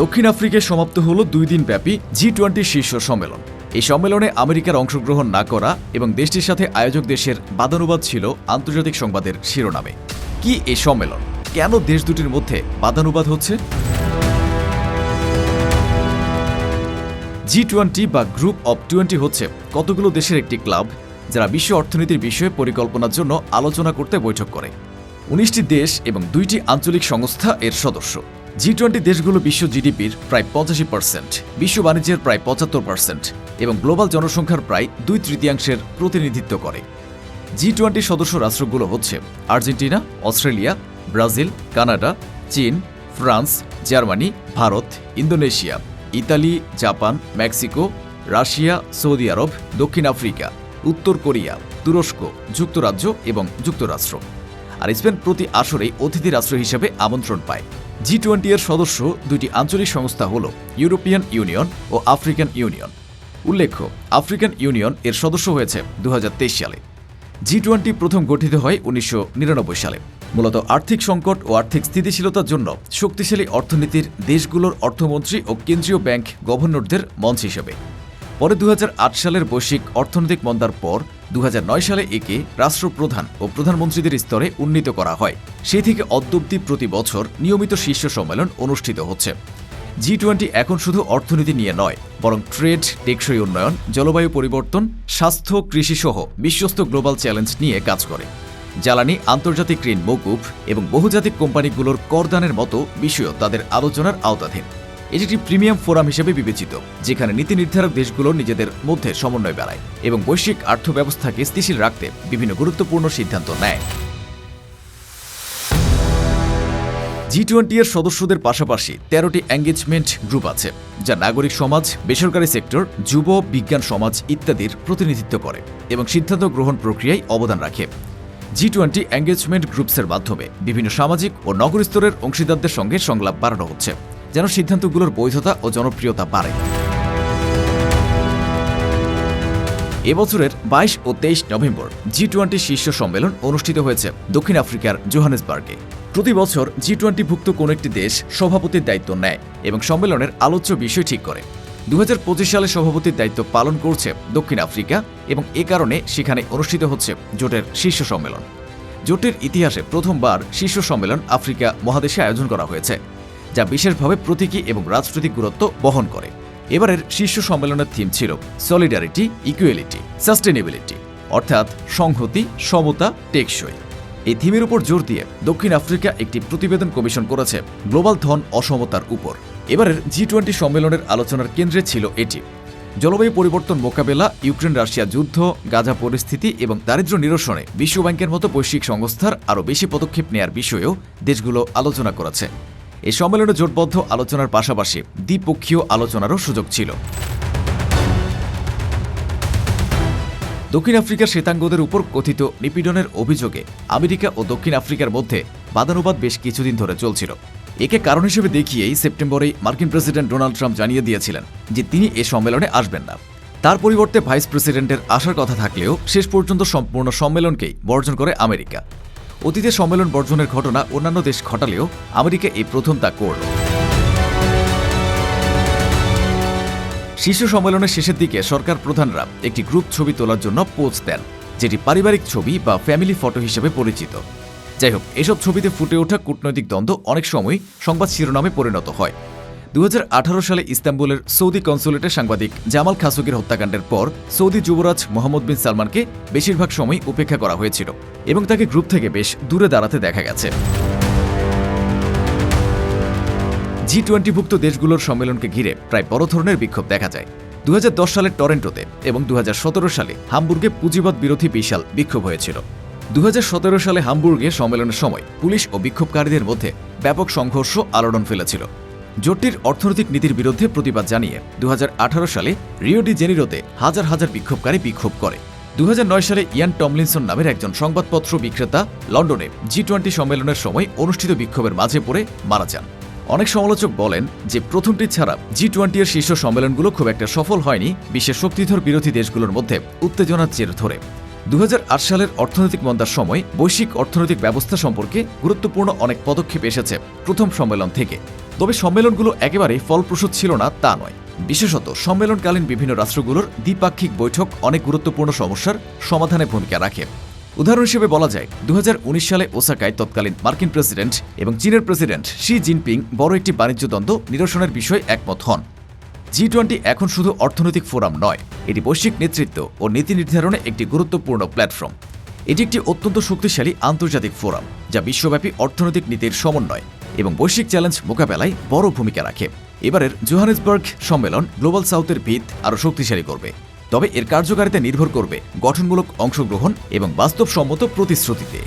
দক্ষিণ আফ্রিকায় সমাপ্ত হল দুই দিন ব্যাপী জি টোয়েন্টি শীর্ষ সম্মেলন। এই সম্মেলনে আমেরিকার অংশগ্রহণ না করা এবং দেশটির সাথে আয়োজক দেশের বাদানুবাদ ছিল আন্তর্জাতিক সংবাদের শিরোনামে। কি এ সম্মেলন? কেন দেশ দুটির মধ্যে বাদানুবাদ হচ্ছে? জি টোয়েন্টি বা গ্রুপ অব টোয়েন্টি হচ্ছে কতগুলো দেশের একটি ক্লাব যারা বিশ্ব অর্থনীতির বিষয়ে পরিকল্পনার জন্য আলোচনা করতে বৈঠক করে। উনিশটি দেশ এবং দুইটি আঞ্চলিক সংস্থা এর সদস্য। জি টোয়েন্টি দেশগুলো বিশ্ব জিডিপির প্রায় পঁচাশি পার্সেন্ট বিশ্ব বাণিজ্যের প্রায় পঁচাত্তর পার্সেন্ট এবং গ্লোবাল জনসংখ্যার প্রায় দুই তৃতীয়াংশের প্রতিনিধিত্ব করে। জি টোয়েন্টি সদস্য রাষ্ট্রগুলো হচ্ছে আর্জেন্টিনা, অস্ট্রেলিয়া, ব্রাজিল, কানাডা, চীন, France, Germany, Bharat, Indonesia, Italy, Japan, Mexico, Russia, Saudi আরব, দক্ষিণ আফ্রিকা, উত্তর কোরিয়া, তুরস্ক, যুক্তরাজ্য এবং যুক্তরাষ্ট্র। আর স্পেন প্রতি আসরেই অতিথি রাষ্ট্র হিসেবে আমন্ত্রণ পায়। জি টোয়েন্টি এর সদস্য দুইটি আঞ্চলিক সংস্থা হল ইউরোপিয়ান ইউনিয়ন ও আফ্রিকান ইউনিয়ন উল্লেখ্য আফ্রিকান ইউনিয়ন এর সদস্য হয়েছে দু হাজার তেইশ সালে। জি টোয়েন্টি প্রথম গঠিত হয় উনিশশো নিরানব্বই সালে। মূলত আর্থিক সংকট ও আর্থিক স্থিতিশীলতার জন্য শক্তিশালী অর্থনীতির দেশগুলোর অর্থমন্ত্রী ও কেন্দ্রীয় ব্যাংক গভর্নরদের মঞ্চ হিসেবে। পরে দু হাজার আট সালের বৈশ্বিক অর্থনৈতিক মন্দার পর দু হাজার নয় সালে একে রাষ্ট্রপ্রধান ও প্রধানমন্ত্রীদের স্তরে উন্নীত করা হয়। সেই থেকে অদ্যব্দি প্রতি বছর নিয়মিত শীর্ষ সম্মেলন অনুষ্ঠিত হচ্ছে। জি টোয়েন্টি এখন শুধু অর্থনীতি নিয়ে নয়, বরং ট্রেড, টেকসই উন্নয়ন, জলবায়ু পরিবর্তন, স্বাস্থ্য, কৃষিসহ বিশ্বস্ত গ্লোবাল চ্যালেঞ্জ নিয়ে কাজ করে। জ্বালানি, আন্তর্জাতিক ঋণ মৌকুফ এবং বহুজাতিক কোম্পানিগুলোর করদানের মতো বিষয়ও তাদের আলোচনার আওতাধীন। এটি একটি প্রিমিয়াম ফোরাম হিসেবে বিবেচিত, যেখানে নীতি নির্ধারক দেশগুলো নিজেদের মধ্যে সমন্বয় বাড়ায় এবং বৈশ্বিক অর্থব্যবস্থাকে স্থিতিশীল রাখতে বিভিন্ন গুরুত্বপূর্ণ সিদ্ধান্ত নেয়। জি টোয়েন্টি এর সদস্যদের পাশাপাশি তেরোটি এঙ্গেজমেন্ট গ্রুপ আছে, যা নাগরিক সমাজ, বেসরকারি সেক্টর, যুব, বিজ্ঞান সমাজ ইত্যাদির প্রতিনিধিত্ব করে এবং সিদ্ধান্ত গ্রহণ প্রক্রিয়ায় অবদান রাখে। জি টোয়েন্টি এঙ্গেজমেন্ট গ্রুপসের মাধ্যমে বিভিন্ন সামাজিক ও নগর স্তরের অংশীদারদের সঙ্গে সংলাপ বাড়ানো হচ্ছে। যেন সিদ্ধান্তগুলোর বৈধতা ও জনপ্রিয়তা বাড়ে। এবছরের বাইশ ও তেইশ নভেম্বর জি টোয়েন্টি শীর্ষ সম্মেলন অনুষ্ঠিত হয়েছে দক্ষিণ আফ্রিকার জোহানেসবার্গে। প্রতি বছর জি টোয়েন্টিভুক্ত কোনো একটি দেশ সভাপতির দায়িত্ব নেয় এবং সম্মেলনের আলোচ্য বিষয় ঠিক করে। দু হাজার পঁচিশ সালে সভাপতির দায়িত্ব পালন করছে দক্ষিণ আফ্রিকা এবং এ কারণে সেখানে অনুষ্ঠিত হচ্ছে জোটের শীর্ষ সম্মেলন। জোটের ইতিহাসে প্রথমবার শীর্ষ সম্মেলন আফ্রিকা মহাদেশে আয়োজন করা হয়েছে। যা বিশেষভাবে প্রতীকী এবং রাজনৈতিক গুরুত্ব বহন করে। এবারের শীর্ষ সম্মেলনের থিম ছিল সলিডারিটি ইকুয়ালিটি সাস্টেনেবিলিটি অর্থাৎ সংহতি, সমতা, টেকসই। এই থিমের উপর জোর দিয়ে দক্ষিণ আফ্রিকা একটি প্রতিবেদন কমিশন করেছে গ্লোবাল ধন অসমতার উপর। এবারের জি টোয়েন্টি সম্মেলনের আলোচনার কেন্দ্রে ছিল এটি। জলবায়ু পরিবর্তন মোকাবেলা ইউক্রেন রাশিয়া যুদ্ধ, গাজা পরিস্থিতি এবং দারিদ্র্য নিরসনে বিশ্বব্যাংকের মতো বৈশ্বিক সংস্থার আরও বেশি পদক্ষেপ নেয়ার বিষয়েও দেশগুলো আলোচনা করেছে। এই সম্মেলনে জোটবদ্ধ আলোচনার পাশাপাশি দ্বিপক্ষীয় আলোচনারও সুযোগ ছিল। দক্ষিণ আফ্রিকার শ্বেতাঙ্গদের উপর কথিত নিপীড়নের অভিযোগে আমেরিকা ও দক্ষিণ আফ্রিকার মধ্যে বাদানুবাদ বেশ কিছুদিন ধরে চলছিল। একে কারণ হিসেবে দেখিয়েই সেপ্টেম্বরেই মার্কিন প্রেসিডেন্ট ডোনাল্ড ট্রাম্প জানিয়ে দিয়েছিলেন যে তিনি এ সম্মেলনে আসবেন না। তার পরিবর্তে ভাইস প্রেসিডেন্টের আসার কথা থাকলেও শেষ পর্যন্ত সম্পূর্ণ সম্মেলনকেই বর্জন করে আমেরিকা। অতীতে সম্মেলন বর্জনের ঘটনা অন্যান্য দেশ ঘটালেও আমেরিকা এই প্রথম তা করল। শীর্ষ সম্মেলনের শেষের দিকে সরকার প্রধানরা একটি গ্রুপ ছবি তোলার জন্য পোজ দেন, যেটি পারিবারিক ছবি বা ফ্যামিলি ফটো হিসেবে পরিচিত। যাই হোক, এসব ছবিতে ফুটে ওঠা কূটনৈতিক দ্বন্দ্ব অনেক সময় সংবাদ শিরোনামে পরিণত হয়। দু হাজার আঠারো সালে ইস্তাম্বুলের সৌদি কনসুলেটে সাংবাদিক জামাল খাসুগির হত্যাকাণ্ডের পর সৌদি যুবরাজ মোহাম্মদ বিন সালমানকে বেশিরভাগ সময় উপেক্ষা করা হয়েছিল এবং তাকে গ্রুপ থেকে বেশ দূরে দাঁড়াতে দেখা গেছে। জি টোয়েন্টিভুক্ত দেশগুলোর সম্মেলনকে ঘিরে প্রায় বড় ধরনের বিক্ষোভ দেখা যায়। দু সালের টরেন্টোতে এবং দু হাজার সতেরো সালে হামবুর্গে পুঁজিবাদ বিরোধী বিশাল বিক্ষোভ হয়েছিল। দু হাজার সতেরো সালে হামবুর্গে সম্মেলনের সময় পুলিশ ও বিক্ষোভকারীদের মধ্যে ব্যাপক সংঘর্ষ আলোড়ন ফেলেছিল। জোটটির অর্থনৈতিক নীতির বিরুদ্ধে প্রতিবাদ জানিয়ে দু হাজার আঠারো সালে রিও ডি জেনিরোতে হাজার হাজার বিক্ষোভকারী বিক্ষোভ করে। দু হাজার নয় সালে ইয়ান টমলিনসন নামের একজন সংবাদপত্র বিক্রেতা লন্ডনে জি টোয়েন্টি সম্মেলনের সময় অনুষ্ঠিত বিক্ষোভের মাঝে পড়ে মারা যান। অনেক সমালোচক বলেন যে প্রথমটি ছাড়া জি টোয়েন্টি এর শীর্ষ সম্মেলনগুলো খুব একটা সফল হয়নি, বিশ্বের শক্তিধর বিরোধী দেশগুলোর মধ্যে উত্তেজনার জের ধরে। দুহাজার আট সালের অর্থনৈতিক মন্দার সময় বৈশ্বিক অর্থনৈতিক ব্যবস্থা সম্পর্কে গুরুত্বপূর্ণ অনেক পদক্ষেপ এসেছে প্রথম সম্মেলন থেকে। তবে সম্মেলনগুলো একেবারে ফলপ্রসূ ছিল না, তা নয়। বিশেষত সম্মেলনকালীন বিভিন্ন রাষ্ট্রগুলোর দ্বিপাক্ষিক বৈঠক অনেক গুরুত্বপূর্ণ সমস্যার সমাধানে ভূমিকা রাখে। উদাহরণ হিসেবে বলা যায় দু হাজার উনিশ সালে ওসাকায় তৎকালীন মার্কিন প্রেসিডেন্ট এবং চীনের প্রেসিডেন্ট শি জিনপিং বড় একটি বাণিজ্য দ্বন্দ্ব নিরসনের বিষয়ে একমত হন। জি টোয়েন্টি এখন শুধু অর্থনৈতিক ফোরাম নয়, এটি বৈশ্বিক নেতৃত্ব ও নীতি নির্ধারণে একটি গুরুত্বপূর্ণ প্ল্যাটফর্ম। এটি একটি অত্যন্ত শক্তিশালী আন্তর্জাতিক ফোরাম, যা বিশ্বব্যাপী অর্থনৈতিক নীতির সমন্বয়। এবং বৈশ্বিক চ্যালেঞ্জ মোকাবেলায় বড় ভূমিকা রাখে। এবারের জোহানেসবার্গ সম্মেলন গ্লোবাল সাউথের ভিত আরও শক্তিশালী করবে। তবে এর কার্যকারিতা নির্ভর করবে গঠনমূলক অংশগ্রহণ এবং বাস্তবসম্মত প্রতিশ্রুতিতে।